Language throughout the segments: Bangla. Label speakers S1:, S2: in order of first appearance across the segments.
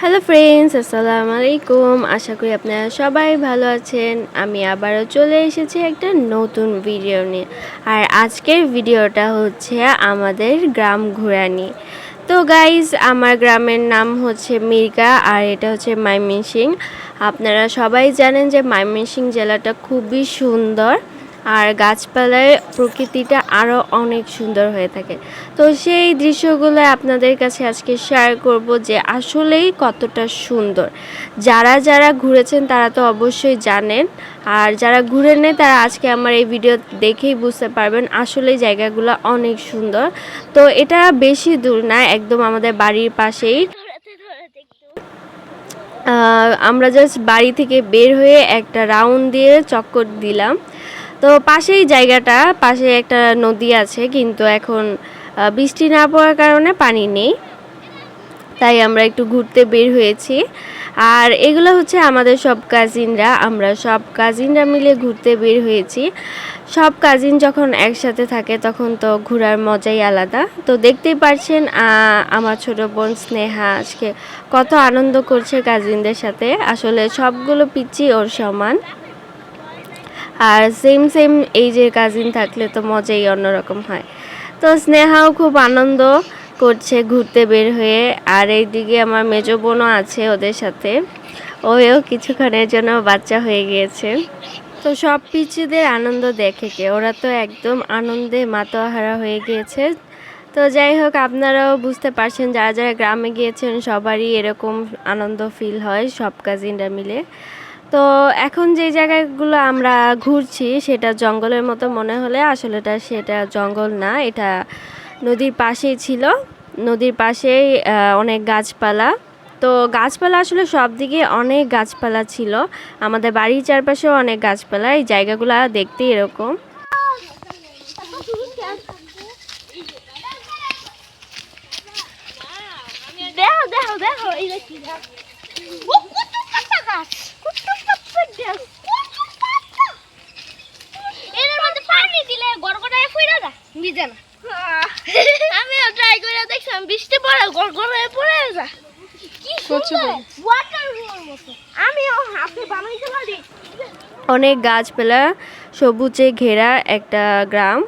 S1: হ্যালো ফ্রেন্ডস আসসালামু আলাইকুম আশা করি আপনারা সবাই ভালো আছেন। আমি আবারও চলে এসেছি একটা নতুন ভিডিও নিয়ে। আর আজকের ভিডিওটা হচ্ছে আমাদের গ্রাম ঘোরা নিয়ে তো গাইজ আমার গ্রামের নাম হচ্ছে মির্গা আর এটা হচ্ছে মাইমিনসিং আপনারা সবাই জানেন যে মাইমিনসিং জেলাটা খুবই সুন্দর। আর গাছপালায় প্রকৃতিটা আরও অনেক সুন্দর হয়ে থাকে। তো সেই দৃশ্যগুলো আপনাদের কাছে আজকে শেয়ার করব যে আসলেই কতটা সুন্দর। যারা যারা ঘুরেছেন তারা তো অবশ্যই জানেন। আর যারা ঘুরে নেয় তারা আজকে আমার এই ভিডিও দেখেই বুঝতে পারবেন আসলে জায়গাগুলো অনেক সুন্দর। তো এটা বেশি দূর না, একদম আমাদের বাড়ির পাশেই। আমরা জাস্ট বাড়ি থেকে বের হয়ে একটা রাউন্ড দিয়ে চক্কর দিলাম। তো পাশেই জায়গাটা, পাশে একটা নদী আছে, কিন্তু এখন বৃষ্টি না পড়ার কারণে পানি নেই। তাই আমরা একটু ঘুরতে বের হয়েছি। আর এগুলো হচ্ছে আমাদের সব কাজিনরা আমরা সব কাজিনরা মিলে ঘুরতে বের হয়েছি। সব কাজিন যখন একসাথে থাকে, তখন তো ঘোরার মজাই আলাদা। তো দেখতেই পারছেন আমার ছোট বোন স্নেহা আজকে কত আনন্দ করছে কাজিনদের সাথে। আসলে সবগুলো পিচ্ছি ওর সমান। আর সেম সেম এই যে কাজিন থাকলে তো মজাই অন্যরকম হয়। তো স্নেহাও খুব আনন্দ করছে ঘুরতে বের হয়ে। আর এইদিকে আমার মেজো বোনও আছে ওদের সাথে। ওও কিছুক্ষণের জন্য বাচ্চা হয়ে গিয়েছে। তো সব পিচ্ছিদের আনন্দ দেখে কে? ওরা তো একদম আনন্দে মাতোহারা হয়ে গিয়েছে। তো যাই হোক, আপনারাও বুঝতে পারছেন, যারা যারা গ্রামে গিয়েছেন সবারই এরকম আনন্দ ফিল হয়, সব কাজিনরা মিলে। তো এখন যে জায়গাগুলো আমরা ঘুরছি, সেটা জঙ্গলের মতো মনে হলে আসলে এটা সেটা জঙ্গল না, এটা নদীর পাশেই ছিল। নদীর পাশেই অনেক গাছপালা। তো গাছপালা আসলে সব দিকে অনেক গাছপালা ছিল। আমাদের বাড়ির চারপাশেও অনেক গাছপালা, এই জায়গাগুলো দেখতে এরকম।
S2: দেখো দেখো দেখো এই গাছ কত পাতা গাছ কত পাতা এর মধ্যে পানি দিলে গড়গড়ায় ফুইরা যা ভিজে না। আমিও ট্রাই করে দেখছিলাম বৃষ্টি পড়ে গড়গড়ায় পড়ে যা কি সুন্দর ওয়াটার আমিও হাতে বানাইতে পারি
S1: অনেক গাছপালা সবুজে ঘেরা একটা গ্রাম।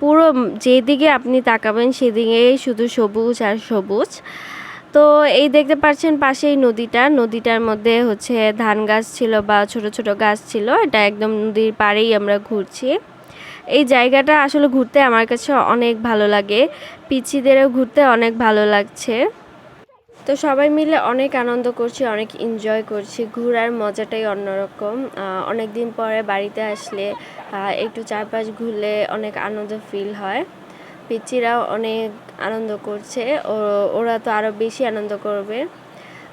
S1: পুরো যেদিকে আপনি তাকাবেন সেদিকেই শুধু সবুজ আর সবুজ। তো এই দেখতে পাচ্ছেন পাশেই নদীটা। নদীটার মধ্যে হচ্ছে ধান গাছ ছিল বা ছোট ছোট গাছ ছিল। এটা একদম নদীর পাড়েই আমরা ঘুরছি। এই জায়গাটা আসলে ঘুরতে আমার কাছে অনেক ভালো লাগে। পিচ্ছিদেরও ঘুরতে অনেক ভালো লাগছে। তো সবাই মিলে অনেক আনন্দ করছি, অনেক এনজয় করছি। ঘোরার মজাটাই অন্যরকম। অনেক দিন পরে বাড়িতে আসলে একটু চারপাশ ঘুরলে অনেক আনন্দ ফিল হয়। পিচিরাও অনেক আনন্দ করছে। ও, ওরা তো আরও বেশি আনন্দ করবে।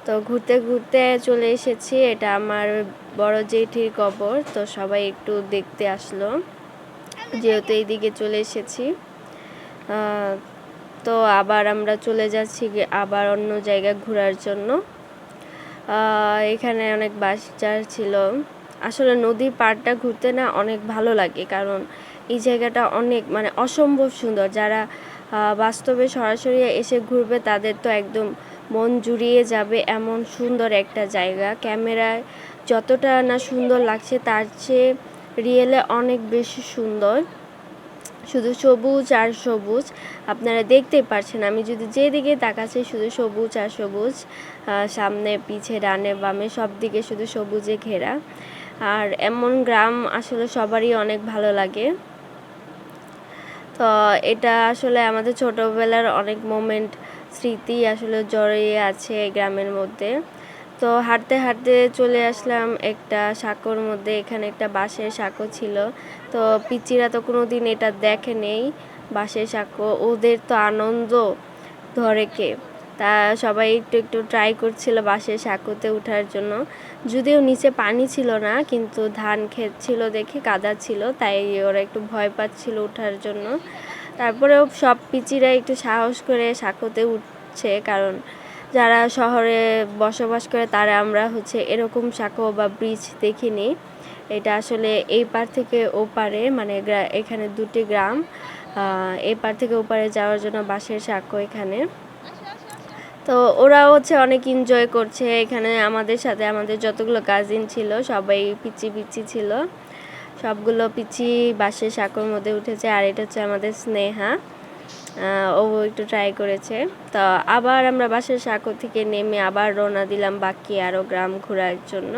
S1: তো ঘুরতে ঘুরতে চলে এসেছি। এটা আমার বড় জেঠির কবর। তো সবাই একটু দেখতে আসলো। যেহেতু এইদিকে চলে এসেছি। তো আবার আমরা চলে যাচ্ছি আবার অন্য জায়গায় ঘোরার জন্য। এখানে অনেক বাসচার ছিল। আসলে নদীর পাড়টা ঘুরতে না অনেক ভালো লাগে। কারণ এই জায়গাটা অনেক মানে অসম্ভব সুন্দর। যারা বাস্তবে সরাসরি এসে ঘুরবে, তাদের তো একদম মন জুড়িয়ে যাবে এমন সুন্দর একটা জায়গা। ক্যামেরায় যতটা না সুন্দর লাগছে, তার চেয়ে রিয়েলে অনেক বেশি সুন্দর। শুধু সবুজ আর সবুজ, আপনারা দেখতেই পারছেন। আমি যদি যেদিকে তাকাচ্ছি, শুধু সবুজ আর সবুজ সামনে, পিছে, ডানে, বামে, সব দিকে শুধু সবুজে ঘেরা। আর এমন গ্রাম আসলে সবারই অনেক ভালো লাগে। তো এটা আসলে আমাদের ছোটোবেলার অনেক মোমেন্ট স্মৃতি আসলে জড়িয়ে আছে গ্রামের মধ্যে। তো হাঁটতে হাঁটতে চলে আসলাম একটা সাঁকোর মধ্যে, এখানে একটা বাঁশের সাঁকো ছিল। তো পিচিরা তো কোনো দিন এটা দেখে নেই, বাঁশের সাঁকো। ওদের তো আনন্দ ধরে কে? তা সবাই একটু একটু ট্রাই করছিল বাঁশের সাঁকোতে ওঠার জন্য। যদিও নিচে পানি ছিল না কিন্তু ধান ক্ষেত ছিল দেখে কাদা ছিল তাই ওরা একটু ভয় পাচ্ছিল ওঠার জন্য। তারপরেও সব পিচিরা একটু সাহস করে সাঁকোতে উঠছে কারণ যারা শহরে বসবাস করে তারা আমরা হচ্ছে এরকম সাঁকো বা ব্রিজ দেখিনি। এটা আসলে এই পার থেকে ও পারে মানে এখানে দুটি গ্রাম আহ, এই পার থেকে ওপারে যাওয়ার জন্য বাসের সাঁকো এখানে। তো ওরাও হচ্ছে অনেক এনজয় করছে এখানে আমাদের সাথে। আমাদের যতগুলো কাজিন ছিল, সবাই পিচি পিচি ছিল। সবগুলো পিচি বাসের সাঁকোর মধ্যে উঠেছে আর এটা হচ্ছে আমাদের স্নেহা। ও একটু ট্রাই করেছে। তো আবার আমরা বাসের সাঁকো থেকে নেমে আবার রওনা দিলাম বাকি আরও গ্রাম ঘোরার জন্য।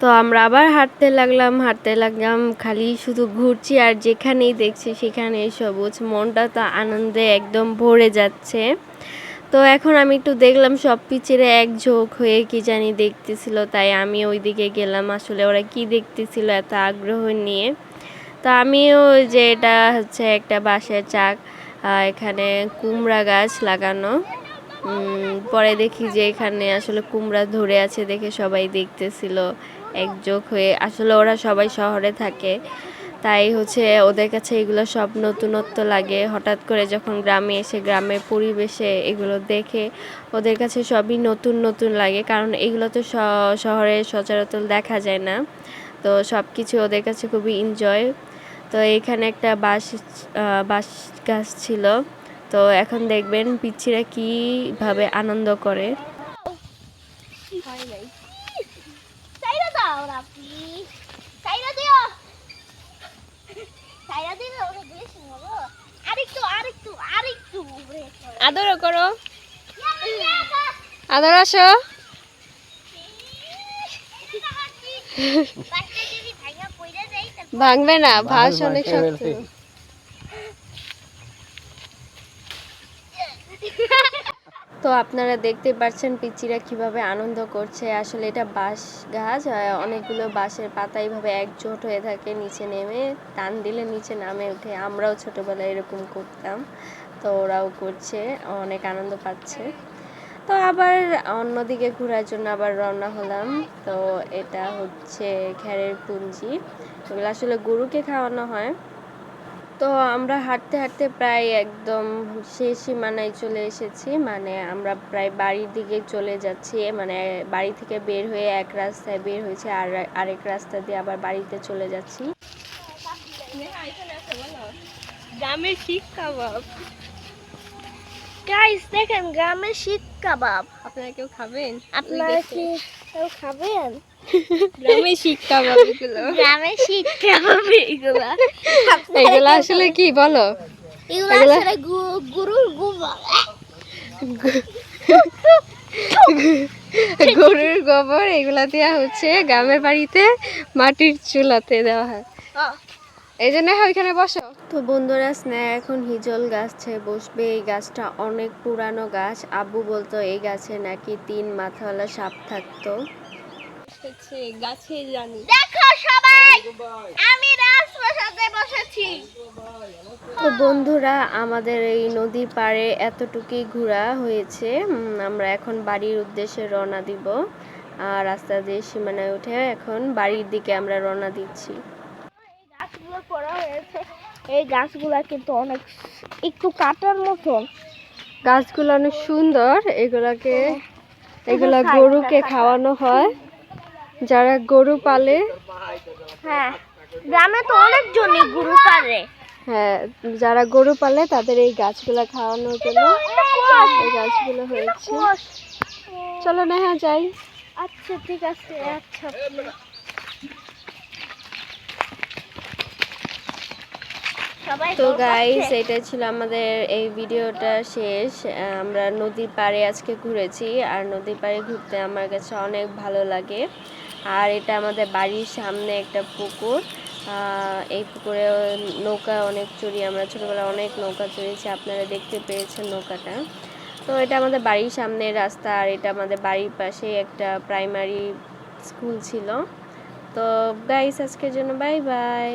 S1: তো আমরা আবার হাঁটতে লাগলাম হাঁটতে লাগলাম, খালি শুধু ঘুরছি আর যেখানেই দেখছি সেখানেই সবুজ। মনটা তো আনন্দে একদম ভরে যাচ্ছে। তো এখন আমি একটু দেখলাম সব পিচেরে এক ঝোঁক হয়ে কি জানি দেখতেছিল, তাই আমি ওইদিকে গেলাম। আসলে ওরা কি দেখতেছিল এত আগ্রহ নিয়ে। তো আমিও যে এটা হচ্ছে একটা বাঁশের চাক এখানে কুমড়া গাছ লাগানো। পরে দেখি যে এখানে আসলে কুমড়া ধরে আছে দেখে সবাই দেখতেছিল একযোগ হয়ে। আসলে ওরা সবাই শহরে থাকে। তাই হচ্ছে ওদের কাছে এগুলো সব নতুনত্ব লাগে। হঠাৎ করে যখন গ্রামে এসে, গ্রামের পরিবেশে এগুলো দেখে ওদের কাছে সবই নতুন নতুন লাগে। কারণ এগুলো তো শহরে সচরাচর দেখা যায় না। তো সব কিছু ওদের কাছে খুবই এনজয় তো এখানে একটা বাঁশ বাঁশ গাছ ছিল। তো এখন দেখবেন পিচ্ছিরা কীভাবে আনন্দ করে।
S2: ব্রেক করো
S1: আদরও করো। আদর আসো। ভাঙবে না ভাস অনেক শক্ত। তো আপনারা দেখতে পাচ্ছেন পিচিরা কীভাবে আনন্দ করছে। আসলে এটা বাঁশ গাছ অনেকগুলো বাঁশের পাতা এইভাবে একজোট হয়ে থাকে, নিচে নেমে টান দিলে নিচে নামে উঠে আমরাও ছোটবেলায় এরকম করতাম, তো ওরাও করছে, অনেক আনন্দ পাচ্ছে। তো আবার অন্যদিকে ঘোরার জন্য আবার রওনা হলাম। তো এটা হচ্ছে ঘেরের পুঞ্জি। এগুলো আসলে গরুকে খাওয়ানো হয়। তো আমরা হাঁটতে হাঁটতে প্রায় একদম শেষ সীমানায় চলে এসেছি। মানে আমরা প্রায় বাড়ির দিকে চলে যাচ্ছি। মানে বাড়ি থেকে বের হয়ে এক রাস্তায় বের হয়েছে আর আরেক রাস্তা দিয়ে আবার বাড়িতে চলে যাচ্ছি।
S2: গ্রামের শিক কাবাব। গাইস দেখেন গ্রামের শিক কাবাব।
S1: আপনারা কেউ খাবেন?
S2: আপনারা কি কেউ খাবেন
S1: গ্রামে শিক্ষা পাবে এগুলো।
S2: গ্রামে শিক্ষা পাবে এগুলা।
S1: এগুলো আসলে কি বলো?
S2: এগুলা আসলে গরুর গোবর
S1: গরুর গোবর এগুলা দেওয়া হচ্ছে গ্রামের বাড়িতে মাটির চুলাতে দেওয়া হয়। এই জন্য ওইখানে বসো। তো বন্ধুরা স্নেহা এখন হিজল গাছে বসবে। এই গাছটা অনেক পুরানো গাছ। আব্বু বলতো এই গাছে নাকি তিন মাথাওয়ালা সাপ থাকতো। গাছে জানি।
S2: দেখো সবাই আমি রাজপ্রাসাদে বসেছি।
S1: তো বন্ধুরা আমাদের এই নদীর পাড়ে এতটুকুই ঘোরা হয়েছে। আমরা এখন বাড়ির উদ্দেশ্যে রওনা দিব। আর রাস্তা দিয়ে সীমানায় উঠে এখন বাড়ির দিকে আমরা রওনা দিচ্ছি।
S2: করা হয়েছে। এই গাছগুলা কিন্তু অনেক একটু কাটার মতন।
S1: গাছগুলো অনেক সুন্দর। এগুলাকে এগুলা গরুকে খাওয়ানো হয়। যারা গরু পালে
S2: হ্যাঁ গ্রামে তো অনেকজনই গরু পালে।
S1: হ্যাঁ যারা গরু পালে তাদের এই গাছগুলা খাওয়ানোর জন্য এই গাছগুলো হয়েছে। চলো না হ্যাঁ যাই।
S2: আচ্ছা ঠিক আছে আচ্ছা।
S1: তো গাইস এটা ছিল আমাদের এই ভিডিওটা শেষ। আমরা নদীর পাড়ে আজকে ঘুরেছি আর নদীর পাড়ে ঘুরতে আমার কাছে অনেক ভালো লাগে। আর এটা আমাদের বাড়ির সামনে একটা পুকুর। এই পুকুরে নৌকা অনেক চড়ি আমরা ছোটোবেলায় অনেক নৌকা চড়িয়েছি আপনারা দেখতে পেয়েছেন নৌকাটা। তো এটা আমাদের বাড়ির সামনে রাস্তা আর এটা আমাদের বাড়ির পাশে একটা প্রাইমারি স্কুল ছিল। তো গাইস আজকের জন্য বাই বাই